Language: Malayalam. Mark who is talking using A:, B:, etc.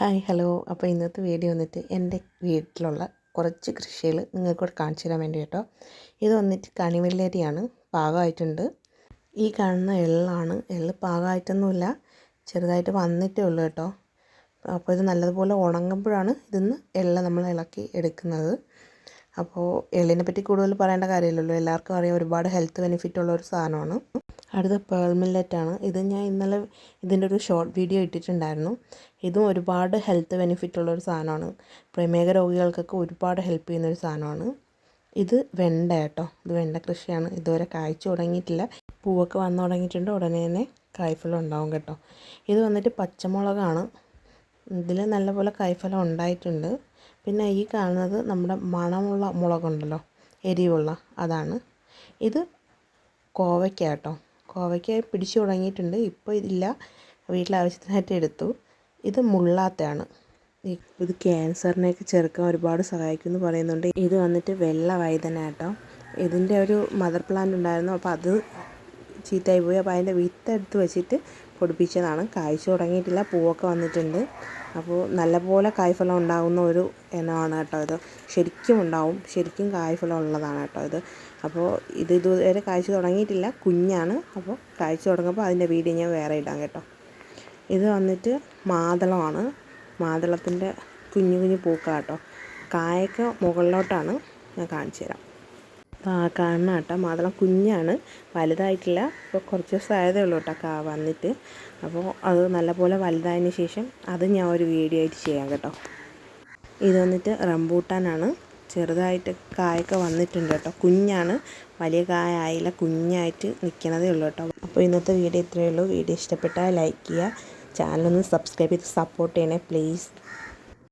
A: Hi hello. അപ്പോൾ ഇന്നത്തെ വീഡിയോ വന്നിട്ട് എന്റെ വീട്ടിലുള്ള കുറച്ച് കൃഷികൾ നിങ്ങൾക്കൂടെ കാണിച്ചു തരാൻ വേണ്ടി കേട്ടോ. ഇത് വന്നിട്ട് കണിവെള്ളരിയാണ് പാകമായിട്ടുണ്ട്. ഈ കാണുന്ന എള്ളാണ്. എള്ള് പാകമായിട്ടൊന്നുമില്ല ചെറുതായിട്ട് വന്നിട്ടേ ഉള്ളൂ കേട്ടോ. അപ്പോൾ ഇത് നല്ലതുപോലെ ഉണങ്ങുമ്പോഴാണ് ഇതിന്ന് എള്ള നമ്മൾ ഇളക്കി എടുക്കുന്നത്. അപ്പോൾ എള്ളിനെ പറ്റി കൂടുതൽ പറയേണ്ട കാര്യമില്ലല്ലോ. എല്ലാവർക്കും അറിയാം ഒരുപാട് ഹെൽത്ത് ബെനിഫിറ്റ് ഉള്ള ഒരു സാധനമാണ്. അടുത്ത പേൾ മില്ലറ്റാണ് ഇത് ഞാൻ ഇന്നലെ ഇതിന്റെ ഒരു ഷോർട്ട് വീഡിയോ ഇട്ടിട്ടുണ്ടായിരുന്നു. ഇതും ഒരുപാട് ഹെൽത്ത് ബെനിഫിറ്റ് ഉള്ളൊരു സാധനമാണ്. പ്രമേഹ രോഗികൾക്കൊക്കെ ഒരുപാട് ഹെൽപ്പ് ചെയ്യുന്ന ഒരു സാധനമാണ്. ഇത് വെണ്ട കേട്ടോ. ഇത് വെണ്ട കൃഷിയാണ്. ഇതുവരെ കായ്ച്ചു തുടങ്ങിയിട്ടില്ല. പൂവൊക്കെ വന്നു തുടങ്ങിയിട്ടുണ്ട്. ഉടനെ തന്നെ കായ്ഫലം ഉണ്ടാവും കേട്ടോ. ഇത് വന്നിട്ട് പച്ചമുളകാണ്. ഇതിൽ നല്ലപോലെ കായ്ഫലം ഉണ്ടായിട്ടുണ്ട്. പിന്നെ ഈ കാണുന്നത് നമ്മുടെ മണമുള്ള മുളകുണ്ടല്ലോ. എരിവുള്ള അതാണ്. ഇത് കോവയ്ക്ക കേട്ടോ. കോവയ്ക്ക പിടിച്ചു തുടങ്ങിയിട്ടുണ്ട്. ഇപ്പോൾ ഇതില്ല. വീട്ടിലെ ആവശ്യത്തിനായിട്ട് എടുത്തു. ഇത് മുള്ളാത്തയാണ്. ഇത് ക്യാൻസറിനെയൊക്കെ ചെറുക്കാൻ ഒരുപാട് സഹായിക്കും എന്ന് പറയുന്നുണ്ട്. ഇത് വന്നിട്ട് വെള്ള വൈതന കേട്ടോ. ഇതിന്റെ ഒരു മദർ പ്ലാന്റ് ഉണ്ടായിരുന്നു. അപ്പോൾ അത് ചീത്തയായി പോയി. അപ്പോൾ അതിന്റെ വിത്ത് എടുത്ത് വെച്ചിട്ട് പൊടിപ്പിച്ചതാണ്. കായ്ച്ചു തുടങ്ങിയിട്ടില്ല. പൂവൊക്കെ വന്നിട്ടുണ്ട്. അപ്പോൾ നല്ലപോലെ കായ്ഫലം ഉണ്ടാകുന്ന ഒരു ഇനമാണ് കേട്ടോ ഇത്. ശരിക്കും ഉണ്ടാവും. ശരിക്കും കായ്ഫലം ഉള്ളതാണ് കേട്ടോ ഇത്. അപ്പോൾ ഇത് ഇതുവരെ കായ്ച്ചു തുടങ്ങിയിട്ടില്ല. കുഞ്ഞാണ്. അപ്പോൾ കായ്ച്ചു തുടങ്ങുമ്പോൾ അതിന്റെ വീഡിയോ ഞാൻ വേറെ ഇടാം കേട്ടോ. ഇത് വന്നിട്ട് മാതളമാണ്. മാതളത്തിന്റെ കുഞ്ഞു കുഞ്ഞു പൂക്കളാട്ടോ. കായൊക്കെ മുകളിലോട്ടാണ്. ഞാൻ കാണിച്ചു തരാം. കാണണം കേട്ടോ മാതളം കുഞ്ഞാണ് വലുതായിട്ടില്ല അപ്പോൾ കുറച്ച് ദിവസം ഉള്ളൂ കേട്ടോ കാ വന്നിട്ട്. അപ്പോൾ അത് നല്ലപോലെ വലുതായതിന് ശേഷം അത് ഞാൻ ഒരു വീഡിയോ ആയിട്ട് ചെയ്യാം കേട്ടോ. ഇത് വന്നിട്ട് റംബൂട്ടാനാണ്. ചെറുതായിട്ട് കായൊക്കെ വന്നിട്ടുണ്ട് കേട്ടോ. കുഞ്ഞാണ് വലിയ കായ ആയില്ല കുഞ്ഞായിട്ട് നിൽക്കുന്നതേ ഉള്ളൂ കേട്ടോ. അപ്പോൾ ഇന്നത്തെ വീഡിയോ ഇത്രയേ ഉള്ളൂ. വീഡിയോ ഇഷ്ടപ്പെട്ടാൽ ലൈക്ക് ചെയ്യുക. ചാനലൊന്ന് സബ്സ്ക്രൈബ് ചെയ്ത് സപ്പോർട്ട് ചെയ്യണേ പ്ലീസ്